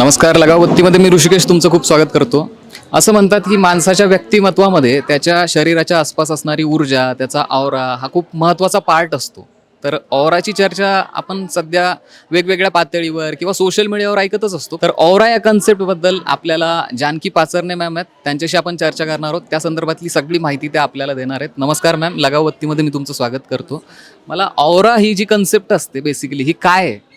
नमस्कार लगावत्तीमध्ये मी ऋषिकेश तुमचं खूप स्वागत करतो. असं म्हणतात की माणसाच्या व्यक्तिमत्वामध्ये त्याच्या शरीराच्या आसपास असणारी ऊर्जा त्याचा आवरा हा खूप महत्त्वाचा पार्ट असतो. तर औराची चर्चा आपण सध्या वेगवेगळ्या पातळीवर किंवा सोशल मीडियावर ऐकतच असतो. तर औरा या कन्सेप्टबद्दल आपल्याला जानकी पाचरणे मॅम आहेत. त्यांच्याशी आपण चर्चा करणार आहोत. त्या संदर्भातली सगळी माहिती त्या आपल्याला देणार आहेत. नमस्कार मॅम लगावत्तीमध्ये मी तुमचं स्वागत करतो. मला औरा ही जी कन्सेप्ट असते बेसिकली ही काय आहे?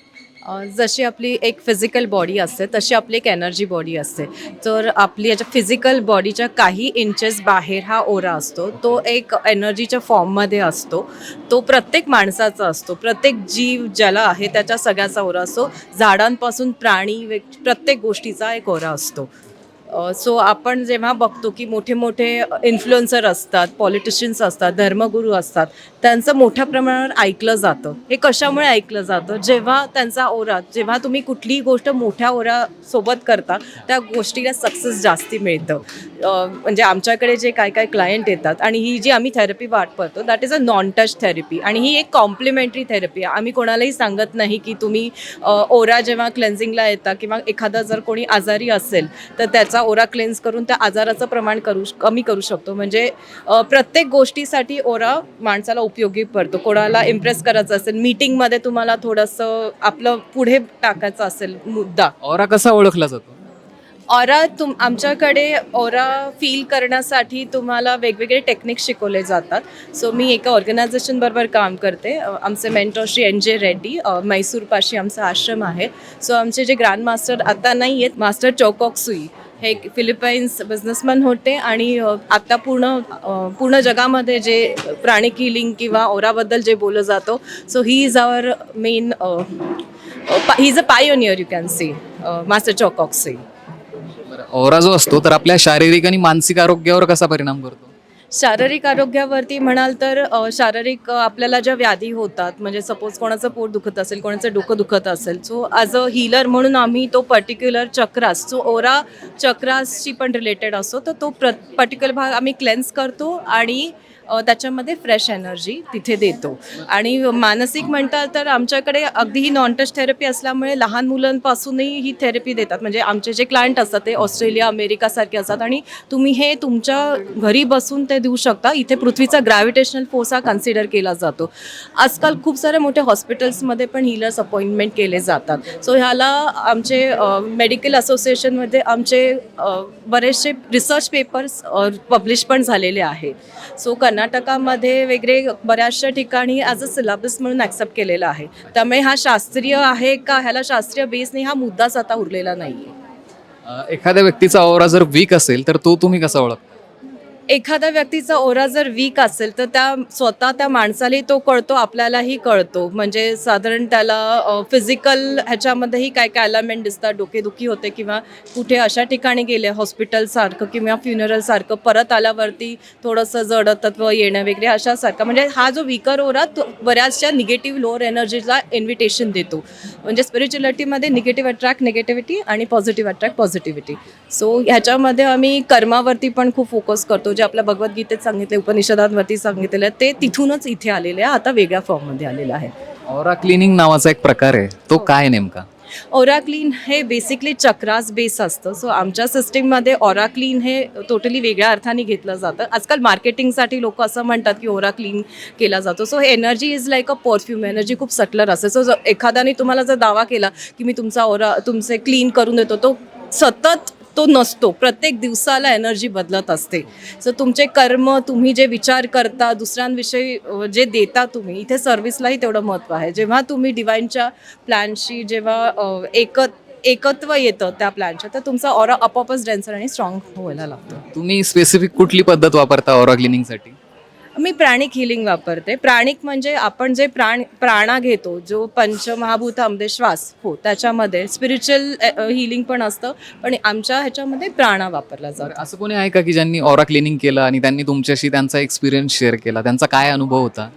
जशी आपली एक फिजिकल बॉडी असते तशी आपली एक एनर्जी बॉडी असते. तर आपली याच्या फिजिकल बॉडीच्या काही इंचेस बाहेर हा ओरा असतो. तो एक एनर्जीच्या फॉर्ममध्ये असतो. तो प्रत्येक माणसाचा असतो. प्रत्येक जीव ज्याला आहे त्याच्या सगळ्याचा ओरा असतो. झाडांपासून प्राणी प्रत्येक गोष्टीचा एक ओरा असतो. सो आपण जेव्हा बघतो की मोठे मोठे इन्फ्लुएन्सर असतात पॉलिटिशियन्स असतात धर्मगुरू असतात त्यांचं मोठ्या प्रमाणावर ऐकलं जातं. हे कशामुळे ऐकलं जातं? जेव्हा त्यांचा ओरा जेव्हा तुम्ही कुठलीही गोष्ट मोठ्या ओरासोबत करता त्या गोष्टीला सक्सेस जास्ती मिळतं. म्हणजे आमच्याकडे जे काय काय क्लायंट येतात आणि ही जी आम्ही थेरपी वापरतो that is a non touch therapy आणि ही एक कॉम्प्लिमेंटरी थेरपी आहे. आम्ही कोणालाही सांगत नाही की तुम्ही ओरा जेव्हा क्लेन्झिंगला येता किंवा एखादा जर कोणी आजारी असेल तर त्याचा ओरा क्लेन्स करून त्या आजाराचं प्रमाण करू कमी करू शकतो. म्हणजे प्रत्येक गोष्टीसाठी ओरा माणसाला उपयोगी पडतो. कोणाला इम्प्रेस करायचं असेल मीटिंगमध्ये तुम्हाला थोडंसं आपलं पुढे टाकायचं असेल मुद्दा. ऑरा कसा ओळखला जातो? ऑरा तुम आमच्याकडे ओरा फील करण्यासाठी तुम्हाला वेगवेगळे टेक्निक शिकवले जातात. सो मी एका ऑर्गनायझेशनबरोबर काम करते. आमचे मेंटॉर श्री एन जे रेड्डी अ, म्हैसूरपाशी आमचा आश्रम आहे. सो आमचे जे ग्रँड मास्टर आता नाही आहेत मास्टर चौकॉक सुई. हे एक फिलिपाईन्स बिझनेसमॅन होते आणि आता पूर्ण पूर्ण जगामध्ये जे प्राणिक हिलिंग किंवा ओराबद्दल जे बोललं जातो so he is our main he is a pioneer you can see master Choa Kok aura जो असतो तर आपल्या शारीरिक आणि मानसिक आरोग्यावर कसा परिणाम करतो? शारीरिक आरोग्यावरती म्हणाल तर शारीरिक आपल्याला ज्या व्याधी होतात म्हणजे सपोज कोणाचं पोट दुखत असेल कोणाचं डोकं दुखत असेल सो ॲज अ हिलर म्हणून आम्ही तो पर्टिक्युलर चक्रास जो ओरा चक्रासशी पण रिलेटेड असतो तर तो प्र पर्टिक्युलर भाग आम्ही क्लेन्स करतो आणि त्याच्यामध्ये फ्रेश एनर्जी तिथे देतो. आणि मानसिक म्हणतात तर आमच्याकडे अगदी ही नॉन टच थेरपी असल्यामुळे लहान मुलांपासूनही ही थेरपी देतात. म्हणजे आमचे जे क्लायंट असतात ते ऑस्ट्रेलिया अमेरिकासारखे असतात आणि तुम्ही हे तुमच्या घरी बसून ते देऊ शकता. इथे पृथ्वीचा ग्रॅव्हिटेशनल फोर्स हा कन्सिडर केला जातो. आजकाल खूप साऱ्या मोठ्या हॉस्पिटल्समध्ये पण हिलर्स अपॉइंटमेंट केले जातात. सो ह्याला आमचे मेडिकल असोसिएशनमध्ये आमचे बरेचसे रिसर्च पेपर्स पब्लिश पण झालेले आहेत. सो कर्नाटकामध्ये वगैरे बऱ्याचशा ठिकाणी ॲज अ सिलेबस म्हणून ॲक्सेप्ट केलेला आहे. त्यामुळे हा शास्त्रीय आहे का? ह्याला शास्त्रीय बेस नाही हा मुद्दाच आता उरलेला नाही आहे एखाद्या व्यक्तीचा ओरा जर वीक असेल तर तो तुम्ही कसा ओळखता? एखाद्या व्यक्तीचा ओरा जर वीक असेल तर त्या स्वतः त्या माणसालाही तो कळतो आपल्यालाही कळतो. म्हणजे साधारण त्याला फिजिकल ह्याच्यामध्येही काय काय अलामेंट दिसतात डोकेदुखी होते किंवा कुठे अशा ठिकाणी गेले हॉस्पिटलसारखं किंवा फ्युनरलसारखं परत आल्यावरती थोडंसं जडतत्व येणं वगैरे अशासारखं. म्हणजे हा जो विकर ओरा तो बऱ्याचशा निगेटिव्ह लोअर एनर्जीला इन्व्हिटेशन देतो. म्हणजे स्पिरिच्युअलिटीमध्ये निगेटिव्ह अट्रॅक्ट निगेटिव्हिटी आणि पॉझिटिव्ह अट्रॅक्ट पॉझिटिव्हिटी सो ह्याच्यामध्ये आम्ही कर्मावरती पण खूप फोकस करतो. जे आपल्या भगवद्गीतेत सांगितले उपनिषदांवरती सांगितलेलं आहे ते तिथूनच इथे आलेले आहे आता वेगळ्या फॉर्ममध्ये आलेलं आहे. ऑरा क्लिनिंग नावाचा एक प्रकार आहे. तो काय नेमका? ओरा क्लीन हे बेसिकली चक्रास बेस असतं. सो आमच्या सिस्टीममध्ये ओरा क्लीन हे टोटली वेगळ्या अर्थाने घेतलं जातं. आजकाल मार्केटिंगसाठी लोक असं म्हणतात की ओरा क्लीन केला जातो. So energy is like a perfume energy खूप सटलर असते. सो एखाद्याने तुम्हाला जर दावा केला की मी तुमचा ओरा तुमचे क्लीन करून देतो तो सतत तो नसतो. प्रत्येक दिवसाला एनर्जी बदलत असते. सो तुमचे कर्म तुम्ही जे विचार करता दुसऱ्यांविषयी जे देता तुम्ही इथे सर्व्हिसलाही तेवढं महत्त्व आहे. जेव्हा तुम्ही डिवाईनच्या प्लॅनशी जेव्हा एकत एकत्व येतं त्या प्लॅनच्या तर तुमचा ऑरा आपोआपच डेन्सर आणि स्ट्रॉंग व्हायला लागतो. तुम्ही स्पेसिफिक कुठली पद्धत वापरता ऑरा क्लिनिंगसाठी मी प्राणिक हिलिंग वापरते. प्राणिक म्हणजे आपण जे प्राण प्राणा घेतो जो पंचमहाभूतामध्ये श्वास हो त्याच्यामध्ये स्पिरिच्युअल हिलिंग पण असतं पण आमच्या ह्याच्यामध्ये प्राणा वापरला जातो. असं कोणी आहे का की ज्यांनी ऑरा क्लिनिंग केलं आणि त्यांनी तुमच्याशी त्यांचा एक्सपिरियन्स शेअर केला? त्यांचा काय अनुभव होता?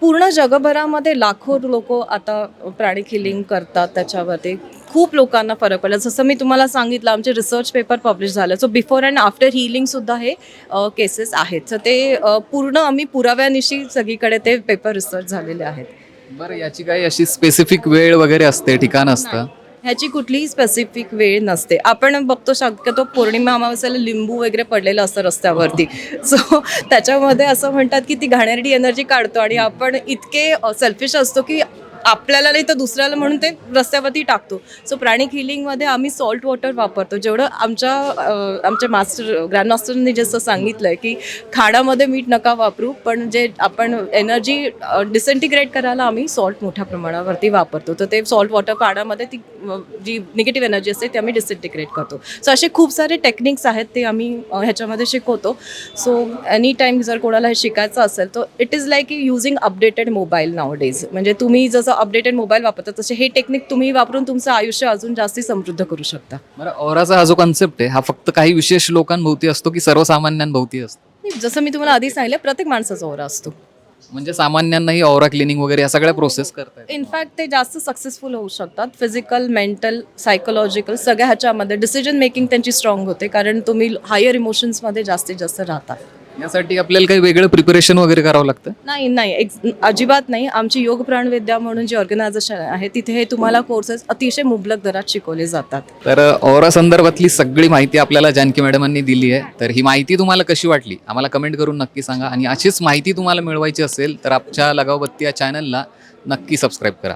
पूर्ण जगभरामध्ये लाखो लोक आता प्राणिक हिलिंग करतात त्याच्यावरती. खूप लोकांना फरक पडला. जसं मी तुम्हाला सांगितलं आमचे रिसर्च पेपर पब्लिश झाले. सो बिफोर अँड आफ्टर हिलिंगसुद्धा हे केसेस आहेत. सो ते पूर्ण आम्ही पुराव्यानिशी सगळीकडे ते पेपर रिसर्च झालेले आहेत. बरं याची काही अशी स्पेसिफिक वेळ वगैरे असते ठिकाण असतं? ह्याची कुठलीही स्पेसिफिक वेळ नसते. आपण बघतो शक्यतो पौर्णिमा अमावस्याला लिंबू वगैरे पडलेलं असतं रस्त्यावरती. सो त्याच्यामध्ये असं म्हणतात की ती घाणेरडी एनर्जी काढतो आणि आपण इतके सेल्फिश असतो की आपल्याला नाही तर दुसऱ्याला म्हणून ते रस्त्यावरती टाकतो. सो प्राणिक हिलिंगमध्ये आम्ही सॉल्ट वॉटर वापरतो. जेवढं आमच्या आमच्या मास्टर ग्रँडमास्टरने जसं सांगितलं आहे की खाण्यामध्ये मीठ नका वापरू पण जे आपण एनर्जी डिसेंटिग्रेट करायला आम्ही सॉल्ट मोठ्या प्रमाणावरती वापरतो. तर ते सॉल्ट वॉटर पाण्यामध्ये ती जी निगेटिव्ह एनर्जी असते ती आम्ही डिसेंटिग्रेट करतो. सो असे खूप सारे टेक्निक्स आहेत ते आम्ही ह्याच्यामध्ये शिकवतो. सो एनी टाईम जर कोणाला हे शिकायचं असेल तर it is like using updated mobile nowadays म्हणजे तुम्ही जसं अपडेटेड मोबाईल वापरता तसे हे टेक्निक तुम्ही वापरून तुमचं आयुष्य अजून जास्ती समृद्ध करू शकता. बरं औराचा हा जो कॉन्सेप्ट आहे हा फक्त काही विशेष लोकांभोवती असतो की सर्वसामान्यांभोवती असतो? जसं मी तुम्हाला आधी सांगितलं प्रत्येक माणसाचा ओरा असतो. म्हणजे सामान्यांनाही औरा क्लिनिंग वगैरे या सगळ्या प्रोसेस करतात इनफॅक्ट ते जास्त सक्सेसफुल होऊ शकतात. फिजिकल मेंटल सायकोलॉजिकल सगळ्या ह्याच्यामध्ये डिसिजन मेकिंग त्यांची स्ट्रॉंग होते कारण तुम्ही हायर इमोशन्समध्ये जास्तीत जास्त राहता. यासाठी आपल्याला काही वेगळं प्रिपरेशन वगैरे करावं लागतं? नाही नाही. अजिबात नाही. आमची योग प्राणविद्या म्हणून जी ऑर्गनायझेशन आहे तिथे हे तुम्हाला कोर्सेस अतिशय मुबलक दरात शिकवले जातात. तर औरा संदर्भातली सगळी माहिती आपल्याला जानकी मॅडमांनी दिली आहे. तर ही माहिती तुम्हाला कशी वाटली? आम्हाला कमेंट करून नक्की सांगा. आणि अशीच माहिती तुम्हाला मिळवायची असेल तर आमच्या लगावबत्ती या चॅनलला नक्की सबस्क्राईब करा.